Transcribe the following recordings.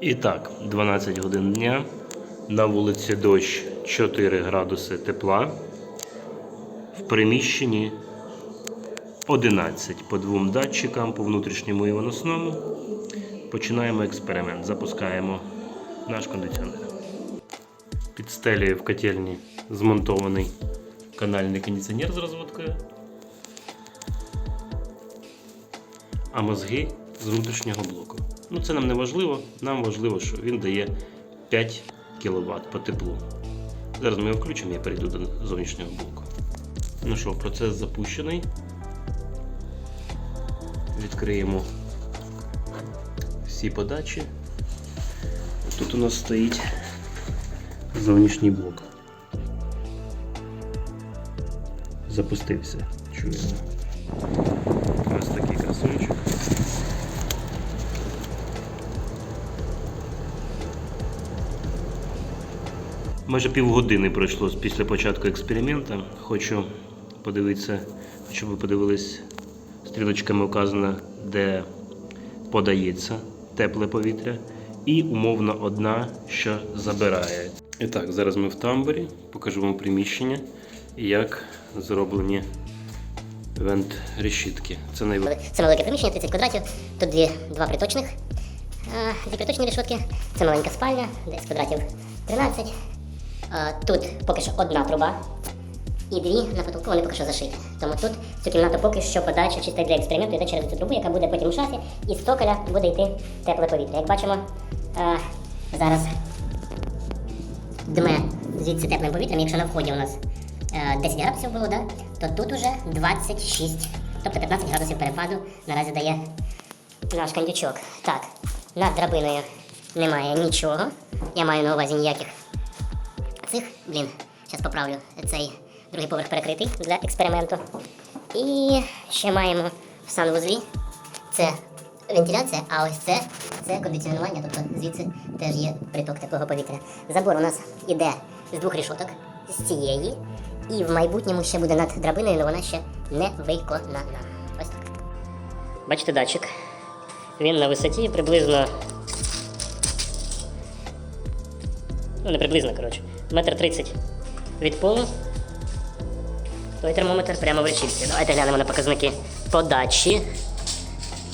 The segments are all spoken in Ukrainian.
І так, 12 годин дня. На вулиці дощ 4 градуси тепла. В приміщенні 11 по двом датчикам по внутрішньому і виносному. Починаємо експеримент. Запускаємо наш кондиціонер. Під стелею в котельні змонтований канальний кондиціонер з розводкою. а мозги з внутрішнього блоку. Ну це нам не важливо, нам важливо, що він дає 5 кВт по теплу. Зараз ми його включимо, я перейду до зовнішнього блоку. Ну що, процес запущений. Відкриємо всі подачі. Тут у нас стоїть зовнішній блок. Запустився. Чуємо. Ось такий Майже півгодини пройшло після початку експерименту. Хочу подивитися, щоб ви подивились, стрілочками вказано, де подається тепле повітря, і умовно одна, що забирає. І так, зараз ми в тамбурі, покажу вам приміщення як зроблені вент решітки. Це найвелике. Це велике приміщення, 30 квадратів. Тут дві, два приточних, е, дві приточні решетки. Це маленька спальня, десь квадратів 13. Е, Тут поки що одна труба і дві на потолку вони поки що зашиті. Тому тут цю кімнату поки що подача чисто для експерименту йде через цю трубу, яка буде потім у і з токаля буде йти тепле повітря. Як бачимо, е, зараз дме звідси теплим повітрям, якщо на вході у нас е, 10 градусів було, да, то тут уже 26, тобто 15 градусів перепаду наразі дає наш кондючок. Так, над драбиною немає нічого. Я маю на увазі ніяких цих, блін, зараз поправлю цей другий поверх перекритий для експерименту. І ще маємо в санвузлі. Це вентиляція, а ось це, це кондиціонування, тобто звідси теж є приток теплого повітря. Забор у нас іде з двох рішоток, з цієї, і в майбутньому ще буде над драбиною, але вона ще не виконана. Ось так. Бачите датчик. Він на висоті приблизно. Ну, не приблизно, коротше. Метр тридцять від полу. Той термометр прямо в решітці. Давайте глянемо на показники подачі.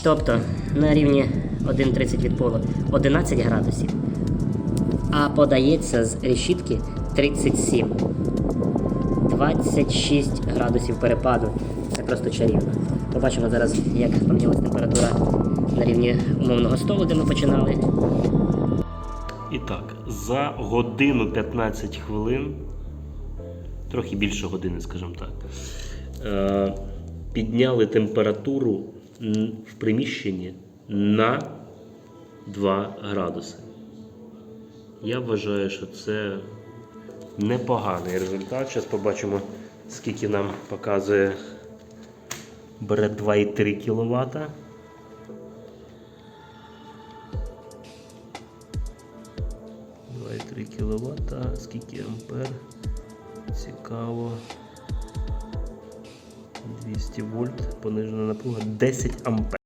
Тобто на рівні 1,30 від полу 11 градусів. А подається з решітки 37. 26 градусів перепаду. Це просто чарівно. Побачимо зараз, як помінялася температура на рівні умовного столу, де ми починали. Так, за годину 15 хвилин, трохи більше години, скажімо так, е, підняли температуру в приміщенні на 2 градуси. Я вважаю, що це непоганий результат. Зараз побачимо, скільки нам показує бере 2,3 кВт. 2,3 кВт, скільки ампер? Цікаво. 200 вольт, понижена напруга 10 ампер.